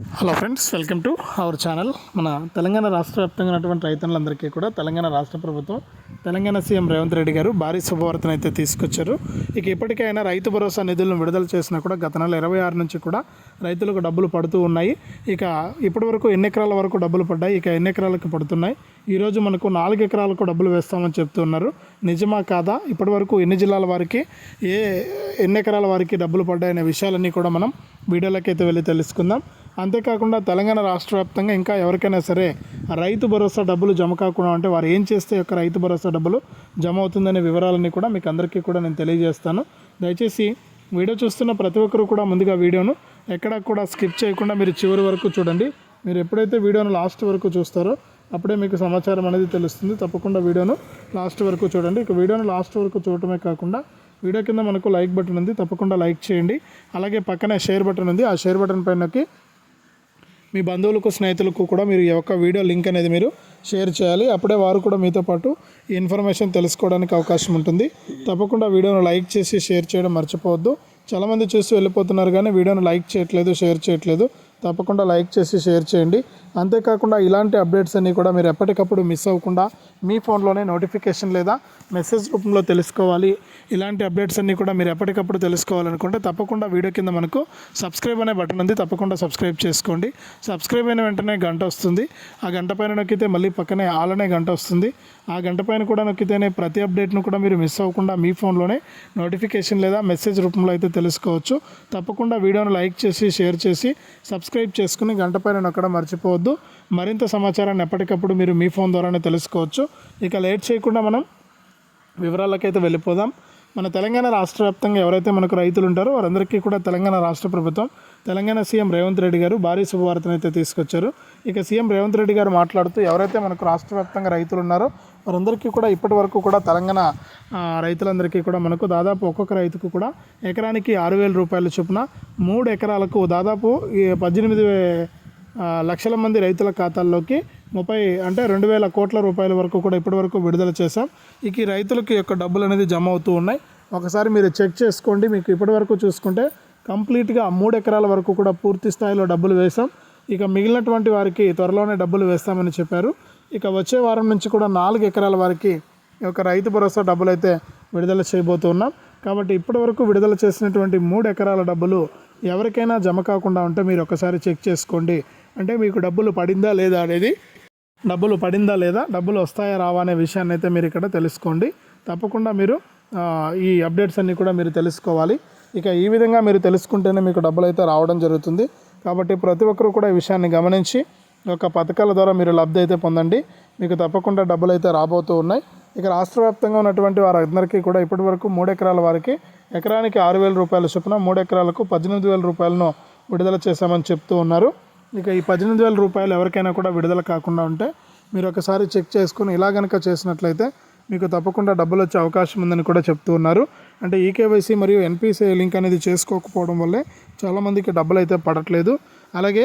Hello friends welcome to our channel మన తెలంగాణ రాష్ట్ర వ్యాప్తంగా ఉన్నటువంటి రైతులందరికీ కూడా తెలంగాణ రాష్ట్ర ప్రభుత్వం తెలంగాణ సీఎం రేవంత్ రెడ్డి గారు భారీ శుభవార్తను అయితే తీసుకొచ్చారు. ఇక ఇప్పటికైనా రైతు భరోసా నిధులను విడుదల చేసినా కూడా గత నెల ఇరవై ఆరు నుంచి కూడా రైతులకు డబ్బులు పడుతూ ఉన్నాయి. ఇక ఇప్పటి వరకు ఎన్ని ఎకరాల వరకు డబ్బులు పడ్డాయి? ఇక ఎన్ని ఎకరాలకు పడుతున్నాయి? ఈరోజు మనకు నాలుగు ఎకరాలకు డబ్బులు వేస్తామని చెప్తున్నారు. నిజమా కాదా? ఇప్పటి వరకు ఎన్ని జిల్లాల వారికి ఏ ఎన్ని ఎకరాల వారికి డబ్బులు పడ్డాయనే విషయాలన్నీ కూడా మనం వీడియోలోకి వెళ్ళి తెలుసుకుందాం. అంతేకాకుండా తెలంగాణ రాష్ట్ర వ్యాప్తంగా ఇంకా ఎవరికైనా సరే రైతు భరోసా డబ్బులు జమ కాకుండా అంటే వారు ఏం చేస్తే యొక్క రైతు భరోసా డబ్బులు జమ అవుతుందనే వివరాలన్నీ కూడా మీకు అందరికీ కూడా నేను తెలియజేస్తాను. దయచేసి వీడియో చూస్తున్న ప్రతి ఒక్కరు కూడా ముందుగా వీడియోను ఎక్కడా కూడా స్కిప్ చేయకుండా మీరు చివరి వరకు చూడండి. మీరు ఎప్పుడైతే వీడియోను లాస్ట్ వరకు చూస్తారో అప్పుడే మీకు సమాచారం అనేది తెలుస్తుంది. తప్పకుండా వీడియోను లాస్ట్ వరకు చూడండి. ఇక వీడియోను లాస్ట్ వరకు చూడటమే కాకుండా వీడియో కింద మనకు లైక్ బటన్ ఉంది. తప్పకుండా లైక్ చేయండి. అలాగే పక్కనే షేర్ బటన్ ఉంది. ఆ షేర్ బటన్ పైనకి మీ బంధువులకు స్నేహితులకు కూడా మీరు ఈ యొక్క వీడియో లింక్ అనేది మీరు షేర్ చేయాలి. అప్పుడే వారు కూడా మీతో పాటు ఈ ఇన్ఫర్మేషన్ తెలుసుకోవడానికి అవకాశం ఉంటుంది. తప్పకుండా వీడియోను లైక్ చేసి షేర్ చేయడం మర్చిపోవద్దు. చాలామంది చూసి వెళ్ళిపోతున్నారు కానీ వీడియోను లైక్ చేయట్లేదు షేర్ చేయట్లేదు. తప్పకుండా లైక్ చేసి షేర్ చేయండి. అంతేకాకుండా ఇలాంటి అప్డేట్స్ అన్నీ కూడా మీరు ఎప్పటికప్పుడు మిస్ అవ్వకుండా మీ ఫోన్లోనే నోటిఫికేషన్ లేదా మెసేజ్ రూపంలో తెలుసుకోవాలి. ఇలాంటి అప్డేట్స్ అన్నీ కూడా మీరు ఎప్పటికప్పుడు తెలుసుకోవాలనుకుంటే తప్పకుండా వీడియో కింద మనకు సబ్స్క్రైబ్ అనే బటన్ ఉంది. తప్పకుండా సబ్స్క్రైబ్ చేసుకోండి. సబ్స్క్రైబ్ అయిన వెంటనే గంట వస్తుంది. ఆ గంట పైన నొక్కితే మళ్ళీ పక్కనే ఆల్ అనే గంట వస్తుంది. ఆ గంట పైన కూడా నొక్కితేనే ప్రతి అప్డేట్ను కూడా మీరు మిస్ అవ్వకుండా మీ ఫోన్లోనే నోటిఫికేషన్ లేదా మెసేజ్ రూపంలో అయితే తెలుసుకోవచ్చు. తప్పకుండా వీడియోను లైక్ చేసి షేర్ చేసి సబ్స్క్రైబ్ చేసుకుని గంట పైన నొక్కడం మర్చిపోవద్దు. మరింత సమాచారాన్ని ఎప్పటికప్పుడు మీరు మీ ఫోన్ ద్వారానే తెలుసుకోవచ్చు. ఇక లేట్ చేయకుండా మనం వివరాలకైతే వెళ్ళిపోదాం. మన తెలంగాణ రాష్ట్ర వ్యాప్తంగా ఎవరైతే మనకు రైతులు ఉంటారో వారందరికీ కూడా తెలంగాణ రాష్ట్ర ప్రభుత్వం తెలంగాణ సీఎం రేవంత్ రెడ్డి గారు భారీ శుభవార్తను అయితే తీసుకొచ్చారు. ఇక సీఎం రేవంత్ రెడ్డి గారు మాట్లాడుతూ ఎవరైతే మనకు రాష్ట్ర వ్యాప్తంగా రైతులు ఉన్నారో వారందరికీ కూడా ఇప్పటి వరకు కూడా తెలంగాణ రైతులందరికీ కూడా మనకు దాదాపు ఒక్కొక్క రైతుకు కూడా ఎకరానికి ఆరు వేల రూపాయల చొప్పున మూడు ఎకరాలకు దాదాపు పద్దెనిమిది లక్షల మంది రైతుల ఖాతాల్లోకి ముప్పై అంటే రెండు వేల కోట్ల రూపాయల వరకు కూడా ఇప్పటి వరకు విడుదల చేశాం. ఇక ఈ రైతులకి యొక్క డబ్బులు అనేది జమ అవుతూ ఉన్నాయి. ఒకసారి మీరు చెక్ చేసుకోండి. మీకు ఇప్పటి వరకు చూసుకుంటే కంప్లీట్గా మూడు ఎకరాల వరకు కూడా పూర్తి స్థాయిలో డబ్బులు వేసాం ఇక మిగిలినటువంటి వారికి త్వరలోనే డబ్బులు వేస్తామని చెప్పారు. ఇక వచ్చే వారం నుంచి కూడా నాలుగు ఎకరాల వారికి ఈ యొక్క రైతు భరోసా డబ్బులు అయితే విడుదల చేయబోతున్నాం కాబట్టి ఇప్పటి వరకు విడుదల చేసినటువంటి మూడు ఎకరాల డబ్బులు ఎవరికైనా జమ కాకుండా ఉంటే మీరు ఒకసారి చెక్ చేసుకోండి. అంటే మీకు డబ్బులు పడిందా లేదా అనేది డబ్బులు పడిందా లేదా డబ్బులు వస్తాయా రావా అనే విషయాన్ని అయితే మీరు ఇక్కడ తెలుసుకోండి. తప్పకుండా మీరు ఈ అప్డేట్స్ అన్నీ కూడా మీరు తెలుసుకోవాలి. ఇక ఈ విధంగా మీరు తెలుసుకుంటేనే మీకు డబ్బులు అయితే రావడం జరుగుతుంది. కాబట్టి ప్రతి ఒక్కరు కూడా ఈ విషయాన్ని గమనించి యొక్క పథకాల ద్వారా మీరు లబ్ధి అయితే పొందండి. మీకు తప్పకుండా డబ్బులు అయితే రాబోతూ ఉన్నాయి. ఇక రాష్ట్ర వ్యాప్తంగా ఉన్నటువంటి వారందరికీ కూడా ఇప్పటి వరకు మూడు ఎకరాల వారికి ఎకరానికి ఆరు వేల రూపాయల చొప్పున మూడు ఎకరాలకు పద్దెనిమిది వేల రూపాయలను విడుదల చేశామని చెప్తూ ఉన్నారు. ఇక ఈ పద్దెనిమిది వేల రూపాయలు ఎవరికైనా కూడా విడుదల కాకుండా ఉంటే మీరు ఒకసారి చెక్ చేసుకుని ఇలా కనుక చేసినట్లయితే మీకు తప్పకుండా డబ్బులు వచ్చే అవకాశం ఉందని కూడా చెప్తూ ఉన్నారు. అంటే ఈకేవైసీ మరియు ఎన్పిసిఐ లింక్ అనేది చేసుకోకపోవడం వల్లే చాలామందికి డబ్బులు అయితే పడట్లేదు. అలాగే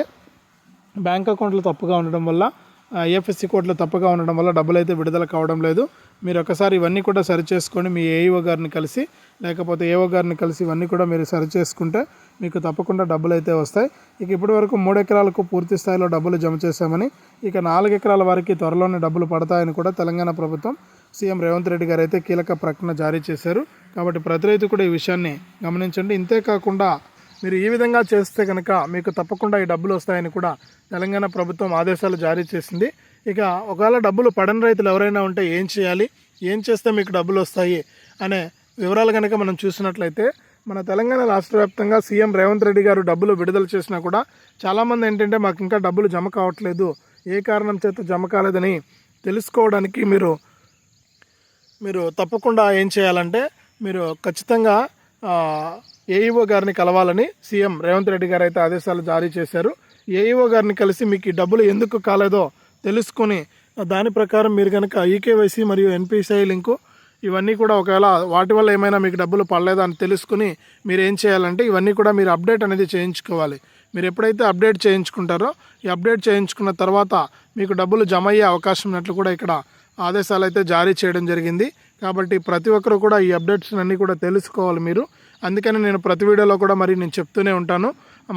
బ్యాంక్ అకౌంట్లు తప్పుగా ఉండడం వల్ల ఐఎఫ్ఎస్సి కోడ్లు తప్పుగా ఉండడం వల్ల డబ్బులు అయితే విడుదల కావడం లేదు. మీరు ఒకసారి ఇవన్నీ కూడా సరి చేసుకొని మీ ఏఈఓ గారిని కలిసి లేకపోతే ఏఓ గారిని కలిసి ఇవన్నీ కూడా మీరు సరి చేసుకుంటే మీకు తప్పకుండా డబ్బులు అయితే వస్తాయి. ఇక ఇప్పటి వరకు మూడు ఎకరాలకు పూర్తి స్థాయిలో డబ్బులు జమ చేశామని ఇక నాలుగు ఎకరాల వారికి త్వరలోనే డబ్బులు పడతాయని కూడా తెలంగాణ ప్రభుత్వం సీఎం రేవంత్ రెడ్డి గారు అయితే కీలక ప్రకటన జారీ చేశారు. కాబట్టి ప్రతి రైతు కూడా ఈ విషయాన్ని గమనించండి. ఇంతే కాకుండా మీరు ఈ విధంగా చేస్తే కనుక మీకు తప్పకుండా ఈ డబ్బులు వస్తాయని కూడా తెలంగాణ ప్రభుత్వం ఆదేశాలు జారీ చేసింది. ఇక ఒకవేళ డబ్బులు పడని రైతులు ఎవరైనా ఉంటే ఏం చేయాలి? ఏం చేస్తే మీకు డబ్బులు వస్తాయి? అనే వివరాలు కనుక మనం చూసినట్లయితే మన తెలంగాణ రాష్ట్ర వ్యాప్తంగా సీఎం రేవంత్ రెడ్డి గారు డబ్బులు విడుదల చేసినా కూడా చాలామంది ఏంటంటే మాకు ఇంకా డబ్బులు జమ కావట్లేదు. ఏ కారణం చేత జమ కాలేదని తెలుసుకోవడానికి మీరు మీరు తప్పకుండా ఏం చేయాలంటే మీరు ఖచ్చితంగా ఏఈఓ గారిని కలవాలని సీఎం రేవంత్ రెడ్డి గారు అయితే ఆదేశాలు జారీ చేశారు. ఏఈఓ గారిని కలిసి మీకు ఈ డబ్బులు ఎందుకు కాలేదో తెలుసుకొని దాని ప్రకారం మీరు కనుక ఈకేవైసీ మరియు ఎన్పిసిఐ లింకు ఇవన్నీ కూడా ఒకవేళ వాటి వల్ల ఏమైనా మీకు డబ్బులు పడలేదా అని తెలుసుకుని మీరు ఏం చేయాలంటే ఇవన్నీ కూడా మీరు అప్డేట్ అనేది చేయించుకోవాలి. మీరు ఎప్పుడైతే అప్డేట్ చేయించుకుంటారో ఈ అప్డేట్ చేయించుకున్న తర్వాత మీకు డబ్బులు జమ అయ్యే అవకాశం ఉన్నట్లు కూడా ఇక్కడ ఆదేశాలు అయితే జారీ చేయడం జరిగింది. కాబట్టి ప్రతి ఒక్కరు కూడా ఈ అప్డేట్స్ అన్నీ కూడా తెలుసుకోవాలి మీరు. అందుకని నేను ప్రతి వీడియోలో కూడా మరి నేను చెప్తూనే ఉంటాను.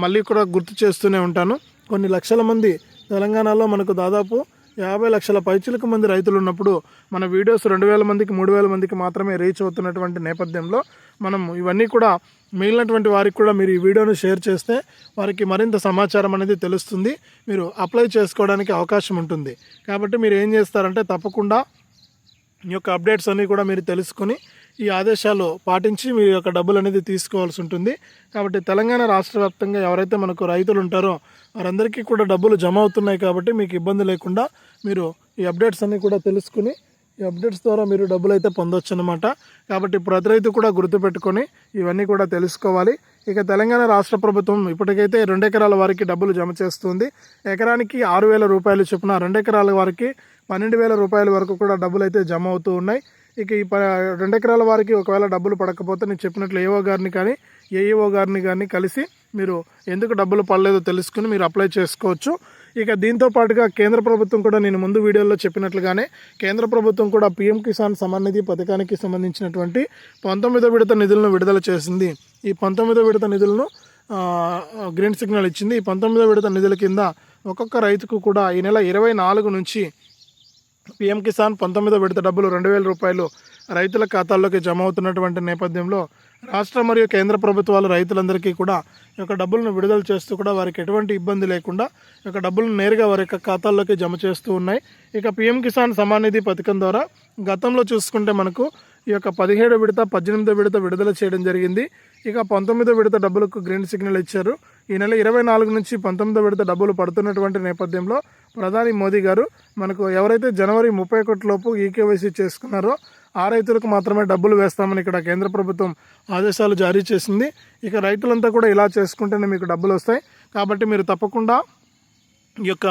మళ్ళీ కూడా గుర్తు చేస్తూనే ఉంటాను. కొన్ని లక్షల మంది తెలంగాణలో మనకు దాదాపు యాభై లక్షల పైచులకు మంది రైతులు ఉన్నప్పుడు మన వీడియోస్ రెండు వేల మందికి మూడు వేల మందికి మాత్రమే రీచ్ అవుతున్నటువంటి నేపథ్యంలో మనం ఇవన్నీ కూడా మిగిలినటువంటి వారికి కూడా మీరు ఈ వీడియోను షేర్ చేస్తే వారికి మరింత సమాచారం అనేది తెలుస్తుంది. మీరు అప్లై చేసుకోవడానికి అవకాశం ఉంటుంది. కాబట్టి మీరు ఏం చేస్తారంటే తప్పకుండా ఈ యొక్క అప్డేట్స్ అన్నీ కూడా మీరు తెలుసుకొని ఈ ఆదేశాలు పాటించి మీ యొక్క డబ్బులు అనేది తీసుకోవాల్సి ఉంటుంది. కాబట్టి తెలంగాణ రాష్ట్ర వ్యాప్తంగా ఎవరైతే మనకు రైతులు ఉంటారో వారందరికీ కూడా డబ్బులు జమ అవుతున్నాయి కాబట్టి మీకు ఇబ్బంది లేకుండా మీరు ఈ అప్డేట్స్ అన్నీ కూడా తెలుసుకుని ఈ అప్డేట్స్ ద్వారా మీరు డబ్బులు అయితే పొందొచ్చు అనమాట కాబట్టి ప్రతి రైతు కూడా గుర్తుపెట్టుకొని ఇవన్నీ కూడా తెలుసుకోవాలి. ఇక తెలంగాణ రాష్ట్ర ప్రభుత్వం ఇప్పటికైతే రెండు ఎకరాల వారికి డబ్బులు జమ చేస్తుంది. ఎకరానికి ఆరు వేల రూపాయలు చొప్పున రెండు ఎకరాల వారికి పన్నెండు వేల రూపాయల వరకు కూడా డబ్బులు అయితే జమ అవుతూ ఉన్నాయి. ఇక ఈ ప రెండు ఎకరాల వారికి ఒకవేళ డబ్బులు పడకపోతే నేను చెప్పినట్లు ఏఓ గారిని కానీ ఏఈఓ గారిని కానీ కలిసి మీరు ఎందుకు డబ్బులు పడలేదో తెలుసుకుని మీరు అప్లై చేసుకోవచ్చు. ఇక దీంతో పాటుగా కేంద్ర ప్రభుత్వం కూడా నేను ముందు వీడియోలో చెప్పినట్లుగానే కేంద్ర ప్రభుత్వం కూడా పీఎం కిసాన్ సమాన్ నిధి పథకానికి సంబంధించినటువంటి పంతొమ్మిదో విడత నిధులను విడుదల చేసింది. ఈ పంతొమ్మిదో విడత నిధులను గ్రీన్ సిగ్నల్ ఇచ్చింది. ఈ పంతొమ్మిదో విడత నిధుల కింద ఒక్కొక్క రైతుకు కూడా ఈ నెల ఇరవై నాలుగు నుంచి పీఎం కిసాన్ పంతొమ్మిదో విడత డబ్బులు రెండు వేల రూపాయలు రైతుల ఖాతాల్లోకి జమ అవుతున్నటువంటి నేపథ్యంలో రాష్ట్ర మరియు కేంద్ర ప్రభుత్వాలు రైతులందరికీ కూడా ఈ యొక్క డబ్బులను విడుదల చేస్తూ కూడా వారికి ఎటువంటి ఇబ్బంది లేకుండా ఈ యొక్క డబ్బులను నేరుగా వారి యొక్క ఖాతాల్లోకి జమ చేస్తూ ఉన్నాయి. ఇక పీఎం కిసాన్ సమాన్ నిధి పథకం ద్వారా గతంలో చూసుకుంటే మనకు ఈ యొక్క పదిహేడు విడత పద్దెనిమిదో విడత విడుదల చేయడం జరిగింది. ఇక పంతొమ్మిదో విడత డబ్బులకు గ్రీన్ సిగ్నల్ ఇచ్చారు. ఈ నెల ఇరవై నాలుగు నుంచి పంతొమ్మిదో విడత డబ్బులు పడుతున్నటువంటి నేపథ్యంలో ప్రధాని మోదీ గారు మనకు ఎవరైతే జనవరి ముప్పై ఒకటి లోపు ఈకేవైసీ చేసుకున్నారో ఆ రైతులకు మాత్రమే డబ్బులు వేస్తామని ఇక్కడ కేంద్ర ప్రభుత్వం ఆదేశాలు జారీ చేసింది. ఇక రైతులంతా కూడా ఇలా చేసుకుంటేనే మీకు డబ్బులు వస్తాయి. కాబట్టి మీరు తప్పకుండా ఈ యొక్క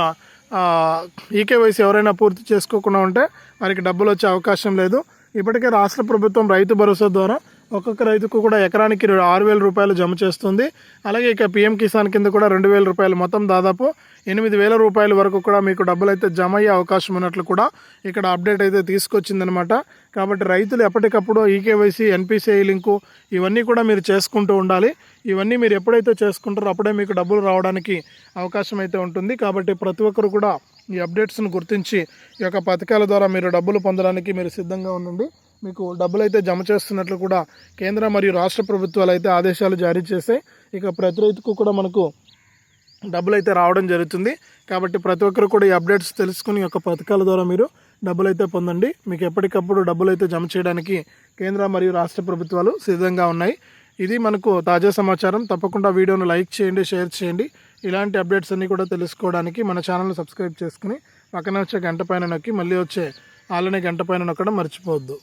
ఈకేవైసీ ఎవరైనా పూర్తి చేసుకోకుండా ఉంటే వారికి డబ్బులు వచ్చే అవకాశం లేదు. ఇప్పటికే రాష్ట్ర ప్రభుత్వం రైతు భరోసా ద్వారా ఒక్కొక్క రైతుకు కూడా ఎకరానికి ఆరు వేల రూపాయలు జమ చేస్తుంది. అలాగే ఇక పిఎం కిసాన్ కింద కూడా రెండు వేల రూపాయలు మొత్తం దాదాపు ఎనిమిది వేల రూపాయల వరకు కూడా మీకు డబ్బులు అయితే జమ అయ్యే అవకాశం ఉన్నట్లు కూడా ఇక్కడ అప్డేట్ అయితే తీసుకొచ్చిందనమాట కాబట్టి రైతులు ఎప్పటికప్పుడు ఈకేవైసీ ఎన్పిసిఐ లింకు ఇవన్నీ కూడా మీరు చేసుకుంటూ ఉండాలి. ఇవన్నీ మీరు ఎప్పుడైతే చేసుకుంటారో అప్పుడే మీకు డబ్బులు రావడానికి అవకాశం అయితే ఉంటుంది. కాబట్టి ప్రతి ఒక్కరు కూడా ఈ అప్డేట్స్ను గుర్తించి ఈ యొక్క పథకాల ద్వారా మీరు డబ్బులు పొందడానికి మీరు సిద్ధంగా ఉండండి. మీకు డబ్బులు అయితే జమ చేస్తున్నట్లు కూడా కేంద్ర మరియు రాష్ట్ర ప్రభుత్వాలు అయితే ఆదేశాలు జారీ చేశాయి ఇక ప్రతి రైతుకు కూడా మనకు డబ్బులు అయితే రావడం జరుగుతుంది. కాబట్టి ప్రతి ఒక్కరు కూడా ఈ అప్డేట్స్ తెలుసుకుని ఒక యొక్క పథకాల ద్వారా మీరు డబ్బులు అయితే పొందండి. మీకు ఎప్పటికప్పుడు డబ్బులు అయితే జమ చేయడానికి కేంద్ర మరియు రాష్ట్ర ప్రభుత్వాలు సిద్ధంగా ఉన్నాయి. ఇది మనకు తాజా సమాచారం. తప్పకుండా వీడియోను లైక్ చేయండి షేర్ చేయండి. ఇలాంటి అప్డేట్స్ అన్నీ కూడా తెలుసుకోవడానికి మన ఛానల్ని సబ్స్క్రైబ్ చేసుకుని పక్కన వచ్చే గంట పైన నొక్కి మళ్ళీ వచ్చే ఆలనే గంట పైన నొక్కడం మర్చిపోవద్దు.